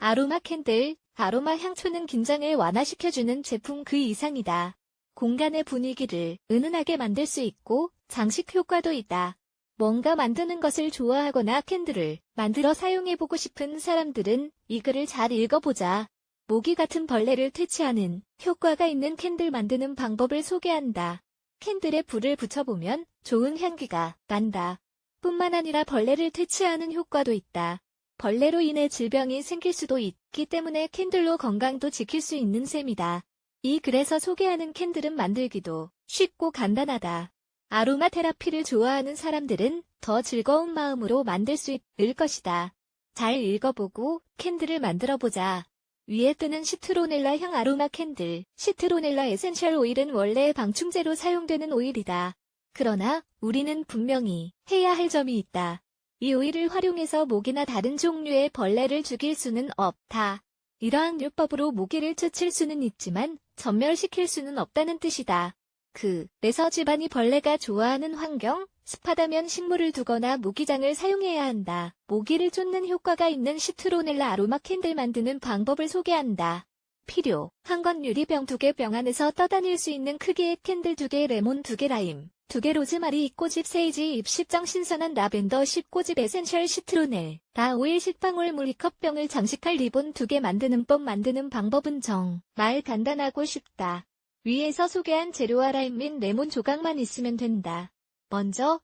아로마 캔들, 아로마 향초는 긴장을 완화시켜주는 제품 그 이상이다. 공간의 분위기를 은은하게 만들 수 있고 장식 효과도 있다. 뭔가 만드는 것을 좋아하거나 캔들을 만들어 사용해보고 싶은 사람들은 이 글을 잘 읽어보자. 모기 같은 벌레를 퇴치하는 효과가 있는 캔들 만드는 방법을 소개한다. 캔들에 불을 붙여보면 좋은 향기가 난다. 뿐만 아니라 벌레를 퇴치하는 효과도 있다. 벌레로 인해 질병이 생길 수도 있기 때문에 캔들로 건강도 지킬 수 있는 셈이다. 이 글에서 소개하는 캔들은 만들기도 쉽고 간단하다. 아로마 테라피를 좋아하는 사람들은 더 즐거운 마음으로 만들 수 있을 것이다. 잘 읽어보고 캔들을 만들어보자. 위에 뜨는 시트로넬라 향 아로마 캔들. 시트로넬라 에센셜 오일은 원래 방충제로 사용되는 오일이다. 그러나 우리는 분명히 해야 할 점이 있다. 이 오일을 활용해서 모기나 다른 종류의 벌레를 죽일 수는 없다. 이러한 율법으로 모기를 쫓을 수는 있지만 전멸시킬 수는 없다는 뜻이다. 그, 그래서 집안이 벌레가 좋아하는 환경, 습하다면 식물을 두거나 모기장을 사용해야 한다. 모기를 쫓는 효과가 있는 시트로넬라 아로마 캔들 만드는 방법을 소개한다. 필요, 한 건 유리병 두 개 병 안에서 떠다닐 수 있는 크기의 캔들 두 개 레몬 두 개 라임, 두 개 로즈마리 잎꼬집 세이지 잎 10장 신선한 라벤더 10꼬집 에센셜 시트로넬, 라 오일 10방울 물컵 병을 장식할 리본 두 개 만드는 법 만드는 방법은 정, 말 간단하고 쉽다. 위에서 소개한 재료와 라임 및 레몬 조각만 있으면 된다. 먼저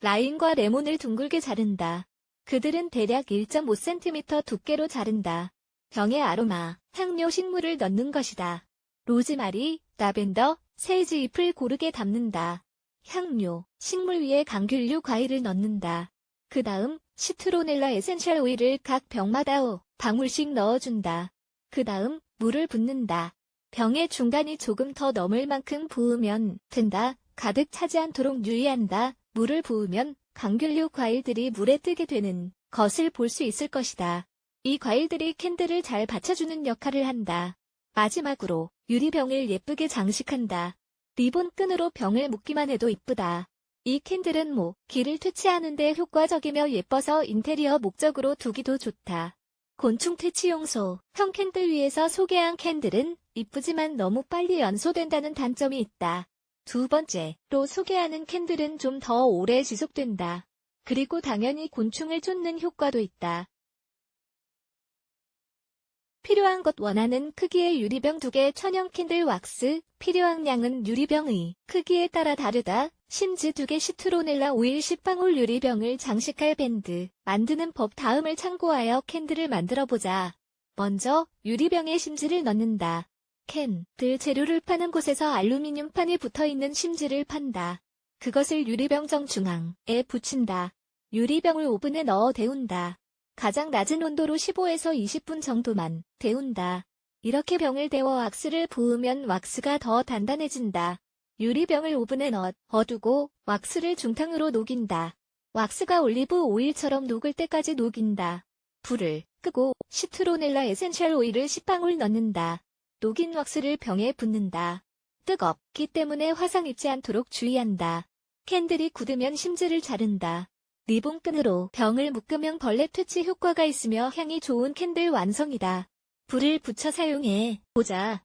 라임과 레몬을 둥글게 자른다. 그들은 대략 1.5cm 두께로 자른다. 병에 아로마, 향료 식물을 넣는 것이다. 로즈마리, 라벤더, 세이지 잎을 고르게 담는다. 향료, 식물 위에 감귤류 과일을 넣는다. 그 다음 시트로넬라 에센셜 오일을 각 병마다 5 방울씩 넣어준다. 그 다음 물을 붓는다. 병의 중간이 조금 더 넘을 만큼 부으면 된다. 가득 차지 않도록 유의한다. 물을 부으면 감귤류 과일들이 물에 뜨게 되는 것을 볼 수 있을 것이다. 이 과일들이 캔들을 잘 받쳐주는 역할을 한다. 마지막으로 유리병을 예쁘게 장식한다. 리본 끈으로 병을 묶기만 해도 이쁘다. 이 캔들은 모 기를 퇴치하는데 효과적이며 예뻐서 인테리어 목적으로 두기도 좋다. 곤충 퇴치 용소, 형 캔들 위에서 소개한 캔들은 이쁘지만 너무 빨리 연소된다는 단점이 있다. 두 번째로 소개하는 캔들은 좀 더 오래 지속된다. 그리고 당연히 곤충을 쫓는 효과도 있다. 필요한 것 원하는 크기의 유리병 두개 천연 캔들 왁스, 필요한 양은 유리병의 크기에 따라 다르다. 심지 두개 시트로넬라 오일 10방울 유리병을 장식할 밴드, 만드는 법 다음을 참고하여 캔들을 만들어보자. 먼저 유리병에 심지를 넣는다. 캔들 재료를 파는 곳에서 알루미늄 판이 붙어있는 심지를 판다. 그것을 유리병 정중앙에 붙인다. 유리병을 오븐에 넣어 데운다. 가장 낮은 온도로 15에서 20분 정도만 데운다. 이렇게 병을 데워 왁스를 부으면 왁스가 더 단단해진다. 유리병을 오븐에 넣어 어두고 왁스를 중탕으로 녹인다. 왁스가 올리브 오일처럼 녹을 때까지 녹인다. 불을 끄고 시트로넬라 에센셜 오일을 10방울 넣는다. 녹인 왁스를 병에 붓는다. 뜨겁기 때문에 화상 입지 않도록 주의한다. 캔들이 굳으면 심지를 자른다. 리본끈으로 병을 묶으면 벌레 퇴치 효과가 있으며 향이 좋은 캔들 완성이다. 불을 붙여 사용해 보자.